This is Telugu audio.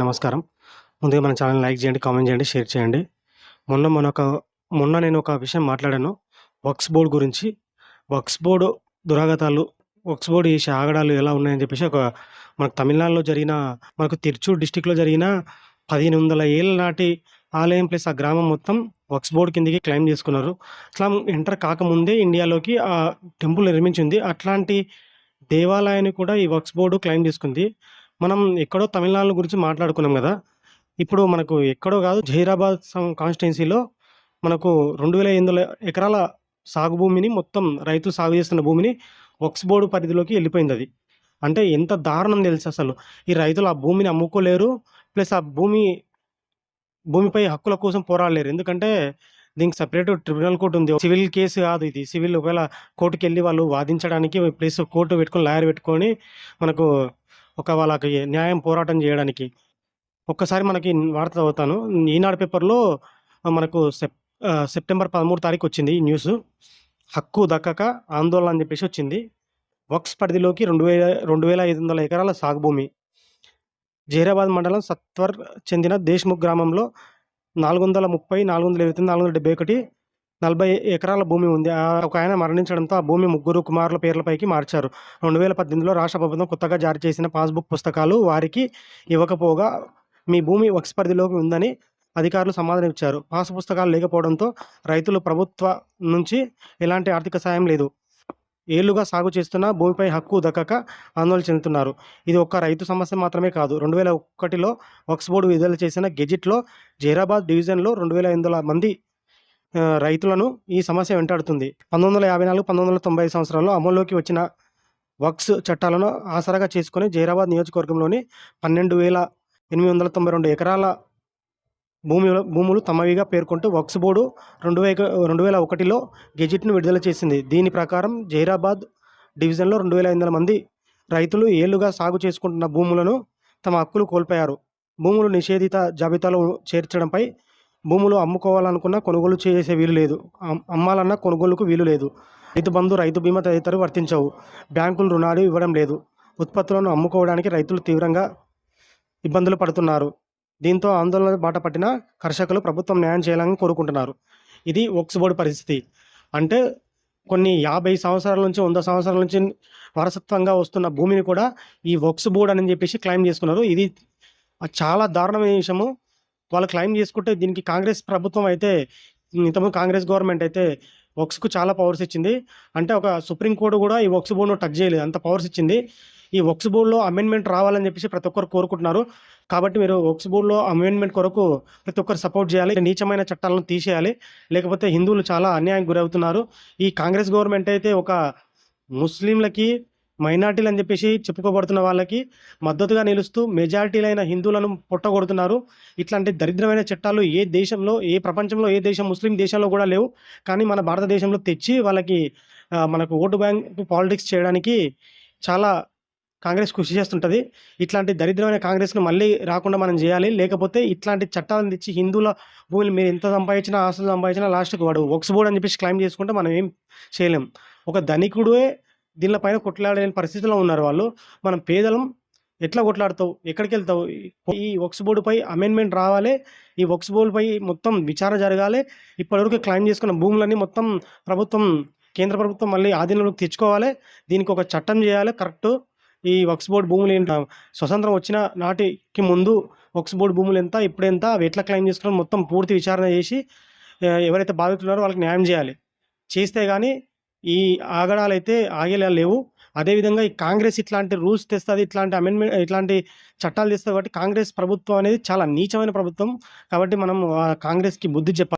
నమస్కారం. ముందుగా మన ఛానెల్‌ని లైక్ చేయండి, కామెంట్ చేయండి, షేర్ చేయండి. మొన్న మన ఒక మొన్న నేను ఒక విషయం మాట్లాడాను. వక్స్ బోర్డ్ గురించి. వక్స్ బోర్డు దురాగతాలు, వక్స్ బోర్డు చేసే ఆగడాలు ఎలా ఉన్నాయని చెప్పేసి ఒక మనకు తమిళనాడులో జరిగిన మనకు తిరుచూర్ డిస్టిక్లో జరిగిన పదిహేను వందల ఏళ్ళ నాటి ఆలయం ప్లస్ ఆ గ్రామం మొత్తం వక్స్ బోర్డ్ కిందకి క్లెయిమ్ చేసుకున్నారు. ఇస్లాం ఎంటర్ కాకముందే ఇండియాలోకి ఆ టెంపుల్ నిర్మించింది. అట్లాంటి దేవాలయాన్ని కూడా ఈ వక్స్ బోర్డు క్లెయిమ్ చేసుకుంది. మనం ఎక్కడో తమిళనాడు గురించి మాట్లాడుకున్నాం కదా ఇప్పుడు మనకు ఎక్కడో కాదు జహీరాబాద్ మనకు రెండు వేల 2800 ఎకరాల సాగు భూమిని మొత్తం రైతులు సాగు చేస్తున్న భూమిని వక్స్ బోర్డు పరిధిలోకి అది అంటే ఎంత దారుణం తెలుసు అసలు ఈ రైతులు ఆ భూమిని అమ్ముకోలేరు. ప్లస్ ఆ భూమి భూమిపై హక్కుల కోసం పోరాడలేరు. ఎందుకంటే దీనికి సెపరేట్ ట్రిబ్యునల్ కోర్ట్ ఉంది. సివిల్ కేసు కాదు ఇది. సివిల్ ఒకవేళ కోర్టుకి వెళ్ళి వాళ్ళు వాదించడానికి ప్లస్ కోర్టు పెట్టుకొని లాయర్ పెట్టుకొని మనకు ఒక వాళ్ళకి న్యాయం పోరాటం చేయడానికి ఒక్కసారి మనకి వార్త చదువుతాను. ఈనాడు పేపర్‌లో మనకు సెప్ సెప్టెంబర్ 13 తారీఖు వచ్చింది ఈ న్యూస్ హక్కు దక్కక ఆందోళన అని చెప్పేసి వచ్చింది. వక్స్ పరిధిలోకి రెండు వేల రెండు వేల ఐదు వందల ఎకరాల సాగు భూమి. జహీరాబాద్ మండలం సత్వర్ చెందిన దేశ్‌ముఖ్ గ్రామంలో 430, 429, 471 40 ఎకరాల భూమి ఉంది. ఒక ఆయన మరణించడంతో ఆ భూమి ముగ్గురు కుమారుల పేర్లపైకి మార్చారు. 2018లో రాష్ట్ర ప్రభుత్వం కొత్తగా జారీ చేసిన పాస్‌బుక్ పుస్తకాలు వారికి ఇవ్వకపోగా మీ భూమి వక్స్ పరిధిలోకి ఉందని అధికారులు సమాధానం ఇచ్చారు. పాస్ పుస్తకాలు లేకపోవడంతో రైతులు ప్రభుత్వ నుంచి ఎలాంటి ఆర్థిక సాయం లేదు. ఏళ్ళుగా సాగు చేస్తున్న భూమిపై హక్కు దక్కక ఆందోళన చెందుతున్నారు. ఇది ఒక్క రైతు సమస్య మాత్రమే కాదు. 2001లో వక్స్ బోర్డు విడుదల చేసిన గెజిట్‌లో జైరాబాద్ డివిజన్‌లో 2500 మంది రైతులను ఈ సమస్య వెంటాడుతుంది. 1954, 1995 సంవత్సరాల్లో అమల్లోకి వచ్చిన వక్స్ చట్టాలను ఆసరాగా చేసుకొని జైరాబాద్ నియోజకవర్గంలోని 12,892 ఎకరాల భూమిలో భూములు తమవిగా పేర్కొంటూ వక్స్ బోర్డు రెండు వే రెండు వేల ఒకటిలో గెజిట్‌ను విడుదల చేసింది. దీని ప్రకారం జైరాబాద్ డివిజన్‌లో 2500 మంది రైతులు ఏళ్ళుగా సాగు చేసుకుంటున్న భూములను తమ హక్కులు కోల్పోయారు. భూములు నిషేధిత జాబితాలో చేర్చడంపై భూములు అమ్ముకోవాలనుకున్నా కొనుగోలు చేసే వీలు లేదు. అమ్మాలన్నా కొనుగోలుకు వీలు లేదు. రైతు బంధు, రైతు బీమా తదితరవి వర్తించవు. బ్యాంకులు రుణాలు ఇవ్వడం లేదు. ఉత్పత్తులను అమ్ముకోవడానికి రైతులు తీవ్రంగా ఇబ్బందులు పడుతున్నారు. దీంతో ఆందోళన బాట పట్టిన కర్షకులు ప్రభుత్వం న్యాయం చేయాలని కోరుకుంటున్నారు. ఇది ఒక్స్ బోర్డు పరిస్థితి. అంటే కొన్ని 50 సంవత్సరాల నుంచి, వంద సంవత్సరాల నుంచి వారసత్వంగా వస్తున్న భూమిని కూడా ఈ వక్స్ బోర్డ్ అని చెప్పేసి క్లెయిమ్ చేసుకున్నారు. ఇది చాలా దారుణమైన విషయము. వాళ్ళు క్లైమ్ చేసుకుంటే దీనికి కాంగ్రెస్ ప్రభుత్వం అయితే ఇంతకుముందు కాంగ్రెస్ గవర్నమెంట్ అయితే వక్స్‌కు చాలా పవర్స్ ఇచ్చింది. అంటే ఒక సుప్రీం కోర్టు కూడా ఈ వక్స్ బోర్డును టచ్ చేయలేదు. అంత పవర్స్ ఇచ్చింది. ఈ వక్స్ బోర్డులో అమెండ్‌మెంట్ రావాలని చెప్పేసి ప్రతి ఒక్కరు కోరుకుంటున్నారు. కాబట్టి మీరు వక్స్ బోర్డులో అమెండ్‌మెంట్ కొరకు ప్రతి ఒక్కరు సపోర్ట్ చేయాలి నీచమైన చట్టాలను తీసేయాలి. లేకపోతే హిందువులు చాలా అన్యాయానికి గురవుతున్నారు. ఈ కాంగ్రెస్ గవర్నమెంట్ అయితే ఒక ముస్లింలకి, మైనార్టీలని చెప్పేసి చెప్పుకోబడుతున్న వాళ్ళకి మద్దతుగా నిలుస్తూ మెజారిటీలైన హిందువులను పొట్టగొడుతున్నారు. ఇట్లాంటి దరిద్రమైన చట్టాలు ఏ దేశంలో, ఏ ప్రపంచంలో ఏ దేశం ముస్లిం దేశంలో కూడా లేవు. కానీ మన భారతదేశంలో తెచ్చి వాళ్ళకి మనకు ఓటు బ్యాంక్ పాలిటిక్స్ చేయడానికి చాలా కాంగ్రెస్ కృషి చేస్తుంటది. ఇట్లాంటి దరిద్రమైన కాంగ్రెస్‌ను మళ్ళీ రాకుండా మనం చేయాలి లేకపోతే ఇట్లాంటి చట్టాలను తెచ్చి హిందువుల భూమిని మీరు ఎంత సంపాదించినా, ఆస్తులు సంపాదించినా లాస్ట్‌కి వాడు ఒక్స్ బోర్డు అని చెప్పేసి క్లైమ్ చేసుకుంటే మనం ఏం చేయలేం. ఒక ధనికుడే దీనిపైన కొట్లాడలేని పరిస్థితిలో ఉన్నారు వాళ్ళు. మనం పేదలం ఎట్లా కొట్లాడతావు? ఎక్కడికి వెళ్తావు ఈ వక్స్ బోర్డుపై అమెండ్‌మెంట్ రావాలి. ఈ వక్స్ బోర్డుపై మొత్తం విచారణ జరగాలి. ఇప్పటివరకు క్లైమ్ చేసుకున్న భూములన్నీ మొత్తం ప్రభుత్వం కేంద్ర ప్రభుత్వం మళ్ళీ ఆధీనంలోకి తెచ్చుకోవాలి. దీనికి ఒక చట్టం చేయాలి కరెక్ట్ ఈ వక్స్ బోర్డ్ భూములు ఏంటి స్వతంత్రం వచ్చిన నాటికి ముందు వక్స్ బోర్డ్ భూములు ఎంత? ఇప్పుడెంత? అవి ఎట్లా క్లెయిమ్ చేసుకున్నారో మొత్తం పూర్తి విచారణ చేసి ఎవరైతే బాధితులున్నారో వాళ్ళకి న్యాయం చేయాలి చేస్తే కానీ ఈ ఆగడాలు అయితే ఆగేలా లేవు. అదేవిధంగా ఈ కాంగ్రెస్ ఇట్లాంటి రూల్స్ తెస్తుంది ఇట్లాంటి అమెండ్‌మెంట్ ఇట్లాంటి చట్టాలు తెస్తుంది కాబట్టి కాంగ్రెస్ ప్రభుత్వం అనేది చాలా నీచమైన ప్రభుత్వం. కాబట్టి మనం కాంగ్రెస్‌కి బుద్ధి చెప్పాలి.